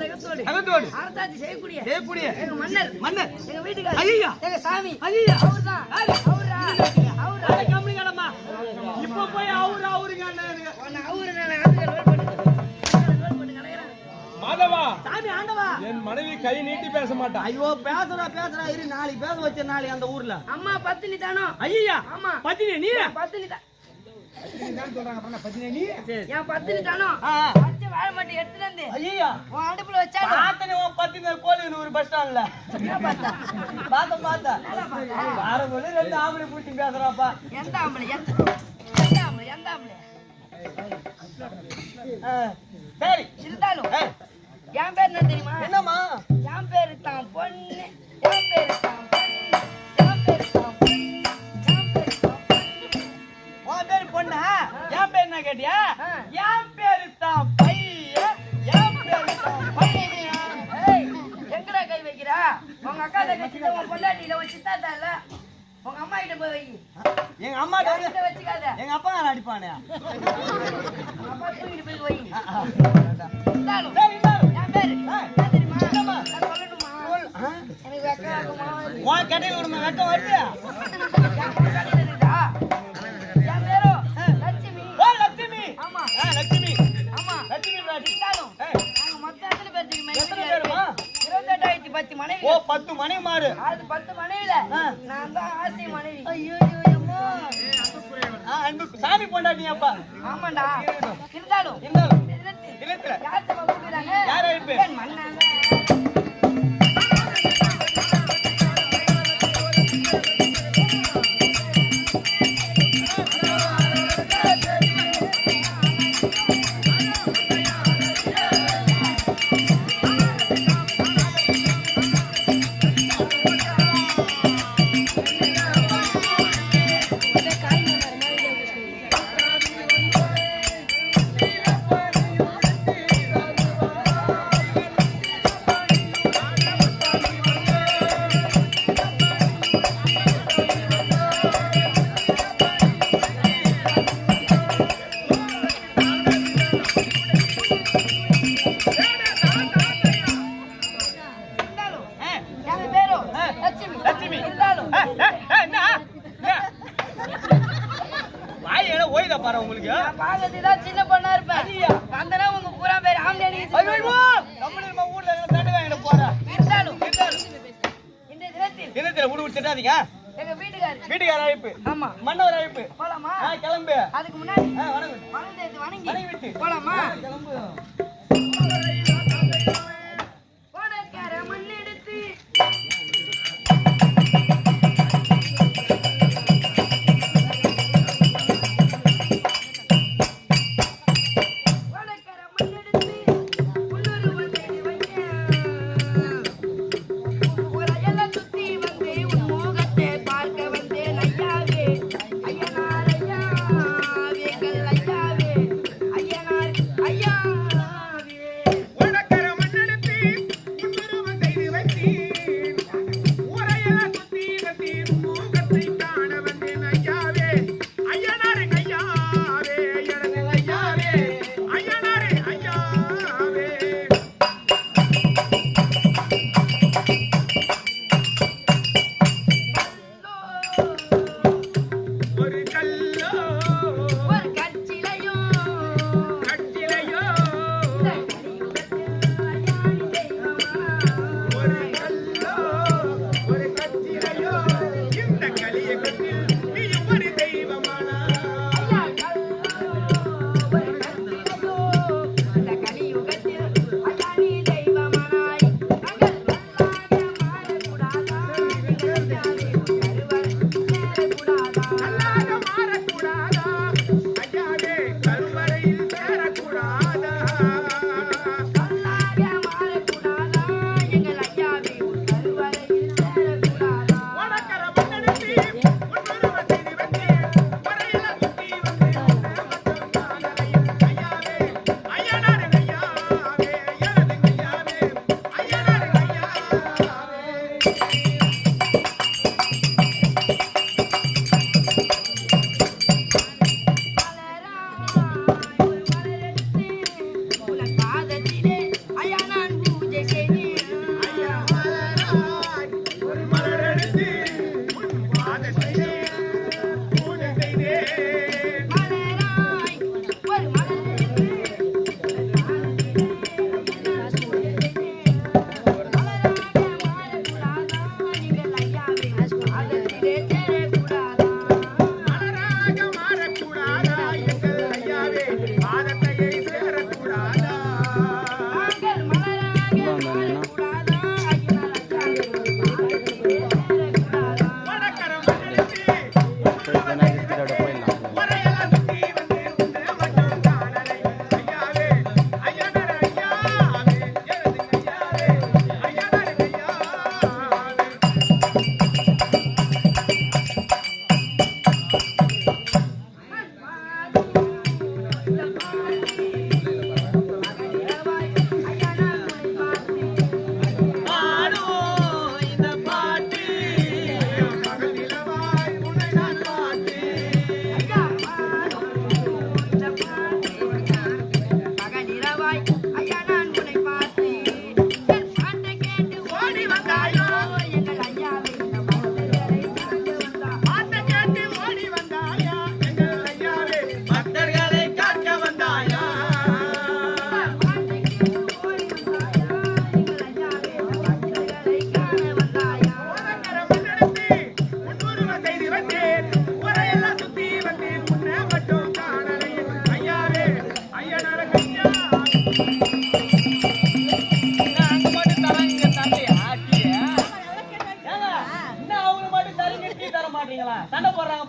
தகத்தோடு தகத்தோடு. அரசாட்சி செய்யக்கூடிய செய்யக்கூடிய எங்க மன்னர். மன்னர். எங்க வீட்டுக்காரர். ஐயா. எங்க சாமி. ஐயா. அவர்தான். யாரு? அவரா அவரா அட, கம்முனு கிடம்மா. இப்ப போய் அவரு அவருங்க மாதவா. சாமி ஆண்டவா. என் மனைவி கை நீட்டி பேச மாட்டான் ஐயோ பேசுறா பேசுறா இரு நாளைக்கு பேச வச்ச நாளைக்கு அந்த ஊர்ல. அம்மா பத்தினி தானோ? ஐயா ஆமா. பத்தினி நீ? பத்தினி தான் பேசுறாப்பா. எந்த ஆம்பளை? எந்த ஆம்பளை? எந்த ஆம்பளை? சரி. இருந்தாலும் என் பேர் என்ன தெரியுமா? என்னம்மா? என் பேரு தான் பொண்ணு என் பேரு தான் என்ன கேட்டியா. என் பேரு தான் பையன். என் பேரு தான் பையன். ஏய் எங்கடா கை வைக்கிறா? உங்க அக்கா தங்கச்சி உன் பொண்டாட்டி இல்ல உன் சித்தாத்தா இல்ல? உங்க அம்மா கிட்ட போய் வை. எங்க அம்மா என்கிட்ட வச்சுக்காத? எங்க அப்பா நான் அடிப்பானே? அப்பா தூக்கிட்டு போய் வை. ஆ, ஆ. இருந்தாலும் சரி, இருந்தாலும். என் பேரு. தெரியுமா? எனக்கு வெக்கம் ஆகுமா உன் கடையில் விடுமா வெக்கம் வருது. பத்து மனைவி. ஓ பத்து மணி மாறு. அது பத்து மனைவில. நான் தான் ஆசை மனைவி. ஐயோ சாமி பொண்டாட்டி அப்பா. ஆமாண்டா. இருந்தாலும். இருந்தாலும். இல்லத்துல யார்? வாய் என்ன ஓய்தா பாரு உங்களுக்கு. நான் பார்க்கறதுக்கு சின்ன பொண்ணா இருப்பேன். வந்தனா உங்க பூரா பேர் அடிக்குது. ஐயோ நம்ம ஊர்ல எங்க தட்டு வாங்கிட்டு போறா. இருந்தாலும் இந்த தினத்தில் தினத்துல விடு விட்டு திட்டாதீங்க எங்க வீட்டுக்காரர். வீட்டுக்கார அழைப்பு. ஆமா. மன்னவர் அழைப்பு. போலாமா? கிளம்பு. அதுக்கு முன்னாடி வணங்கி. வணங்கி வணங்கி விட்டு. போலாமா? கிளம்பு. Yeah.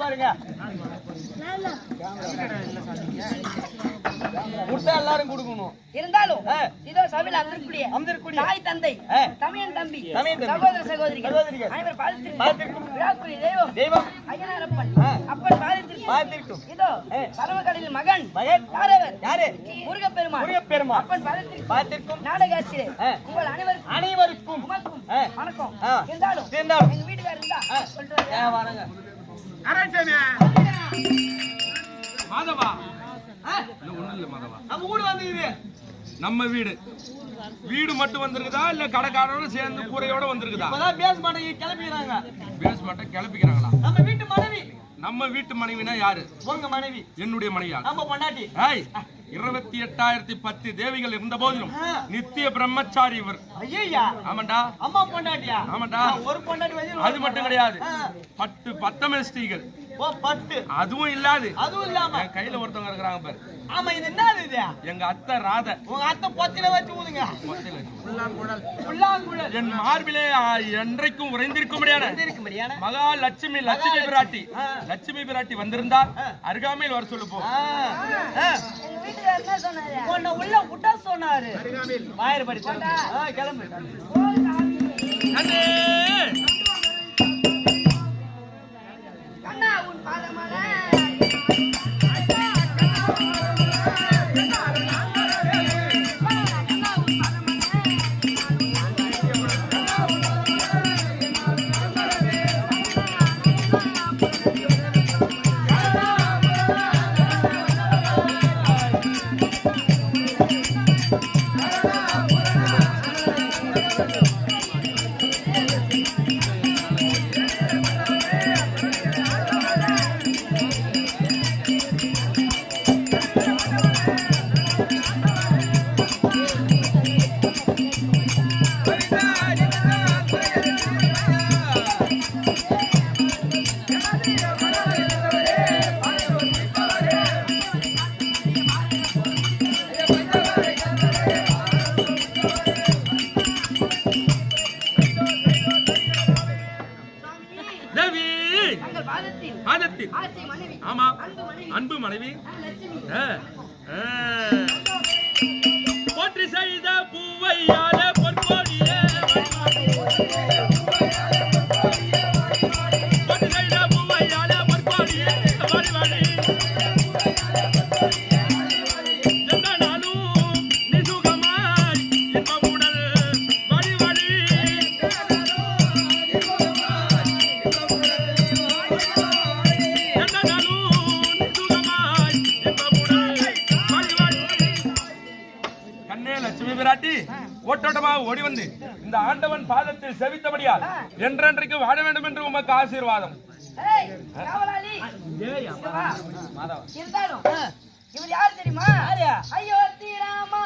பாருங்க கொடுத்தா எல்லாரும் கொடுக்கணும் இருந்தாலும். இதோ சபையில் அமர்க்கூடிய அமர்ந்திருக்கூடிய தாய் தந்தை ஆ. தமையன் தம்பி தம்பி. சகோதர சகோதரிகள். அனைவர் பாதத்திற்கும் விழாக்குரிய தெய்வம் தெய்வம் ஐயனாரப்பன். அப்பன் பாதத்திற்கும் பார்த்திருக்கும் இதோ ஆ. பரமக்கடலில் மகன் மகன் யாரவர் யாரு முருகப்பெருமான் முருகப்பெருமான். அப்பன் பார்த்திருக்கும் நாடகாசிரியர் ஆ. உங்கள் அனைவருக்கும் அனைவருக்கும். வணக்கம். இருந்தாலும் இருந்தாலும். எங்க வீட்டுக்காரர் இருந்தா. ஏன் வரங்க மாதவா? ஆ, இல்ல மாதவா. நம்ம வீடு வந்துக்குது நம்ம வீடு. வீடு மட்டும் வந்திருக்குதா? இல்ல கடைக்காரரோட சேர்ந்து கூரையோட வந்திருக்குதா? இப்பதான் பேச மாட்டேங்க கிளம்பிக்கிறாங்க பேஸ் மட்டும் கிளப்பிக்கிறாங்களா? நம்ம வீட்டு மனைவி. நம்ம வீட்டு மனைவினா யாரு? உங்க மனைவி. என்னுடைய மனைவியா? நம்ம பொண்டாட்டி. ஏய் இருபத்தி எட்டாயிரத்தி பத்து தேவிகள் இருந்த போதிலும். நித்திய பிரம்மச்சாரி இவர். ஆமாண்டா. அம்மா பொண்டாட்டியா? ஆமாண்டா. ஆ, ஒரு பொண்டாட்டி வச்சு அது மட்டும் கிடையாது. ஆ. பத்து பத்தமிழ் ஸ்ரீகள். ஓ பத்து. அதுவும் இல்லாது அதுவும் இல்லாம. என் கையில ஒருத்தவங்க இருக்கிறாங்க பாரு. ஆமா இது என்னது இது? எங்க அத்தை ராத. உங்க அத்தை பொத்தில வச்சு ஊதுங்க. புல்லாங்குழல். என் மார்பிலே என்றைக்கும் உறைந்திருக்க முடியான. மகா லட்சுமி லட்சுமி பிராட்டி. லட்சுமி பிராட்டி வந்திருந்தால் ஆ. அருகாமையில் வர சொல்லு போ எங்க வீட்டுக்காரர் என்ன சொன்னாரு? உன்னை உள்ள விட்டா சொன்னாரு. வாயிறு படி கிளம்பு! கண்ணா உன் அம்மா அன்பு மனைவி. போற்றி செய்த பூவையால ஓட்டோட்டமாக ஓடி வந்து இந்த ஆண்டவன் பாதத்தில் செவித்தபடியால் என்றென்றைக்கு வாழ வேண்டும் என்று உமக்கு ஆசீர்வாதம். இவர் யார் தெரியுமா? ஐயோ தீராமா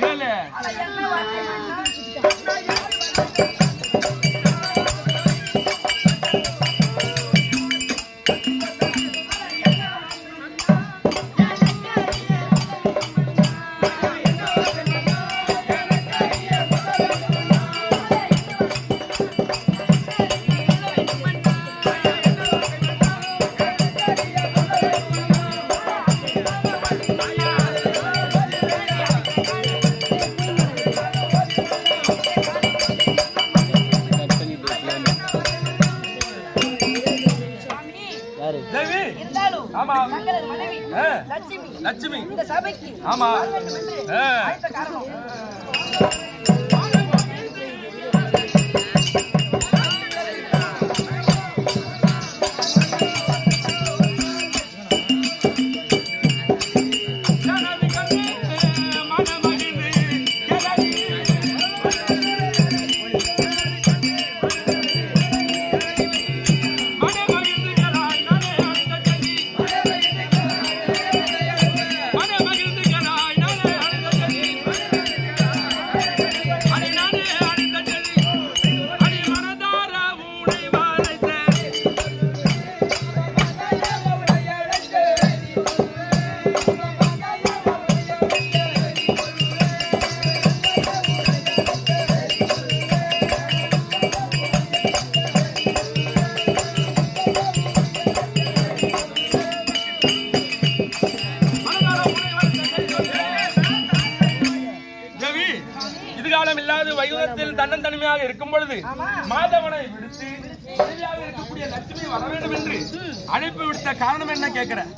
கேளு. ஆமா பொழுது மாதவனை விடுத்து மனைவியாக இருக்கக்கூடிய லட்சுமி வர வேண்டும் என்று அழைப்பு விடுத்த காரணம் என்ன கேட்கிறேன்?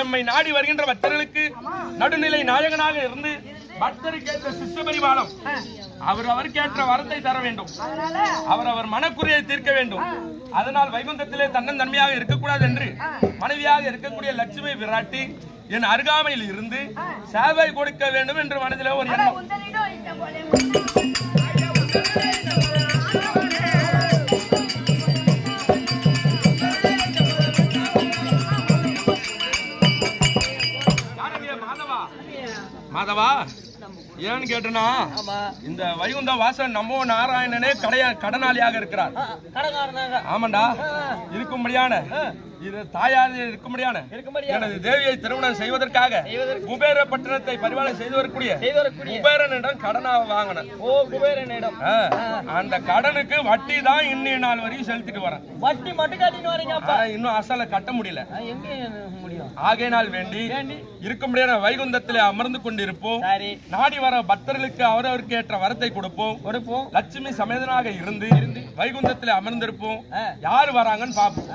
எம்மை நாடி வருகின்ற பக்தர்களுக்கு நடுநிலை நாயகனாக இருந்து பக்தருக்கு ஏற்ற சிஷ்ய பரிமாணம் அவர் அவருக்கு ஏற்ற வரத்தை தர வேண்டும். அவர் அவர் மனக்குறையை தீர்க்க வேண்டும். அதனால் வைகுந்தத்திலே தன்னன் தன்மையாக இருக்கக்கூடாது என்று மனைவியாக இருக்கக்கூடிய லட்சுமி விராட்டி என் அருகாமையில் இருந்து சேவை கொடுக்க வேண்டும் என்று மனதிலே ஒரு எண்ணம். மாதவா? ஏன்னு கேட்டனா இந்த வைகுந்த வாசன் நம்ம நாராயணனே கடைய கடனாளியாக இருக்கிறார். ஆமாண்டா. இருக்கும்படியான இது தாயார் இருக்கும்படியான எனது தேவியை திருமணம் செய்வதற்காக குபேர பட்டணத்தை பரிபாலனை செய்து வரக்கூடிய குபேரனிடம் கடனாக வாங்கினேன். ஓ குபேரனிடம். அந்த கடனுக்கு வட்டி தான் இன்னைய நாள் வரையும் செலுத்திட்டு வரேன். வட்டி மட்டும் காட்டின்னு வரீங்க இன்னும் அசலை கட்ட முடியல. ஆகையினால் வேண்டி இருக்கும்படியான வைகுந்தத்திலே அமர்ந்து கொண்டிருப்போம். நாடி வர பக்தர்களுக்கு அவரவருக்கு ஏற்ற வரத்தை கொடுப்போம். கொடுப்போம். லட்சுமி சமேதனாக இருந்து வைகுந்தத்திலே அமர்ந்திருப்போம். யாரு வராங்கன்னு பார்ப்போம்.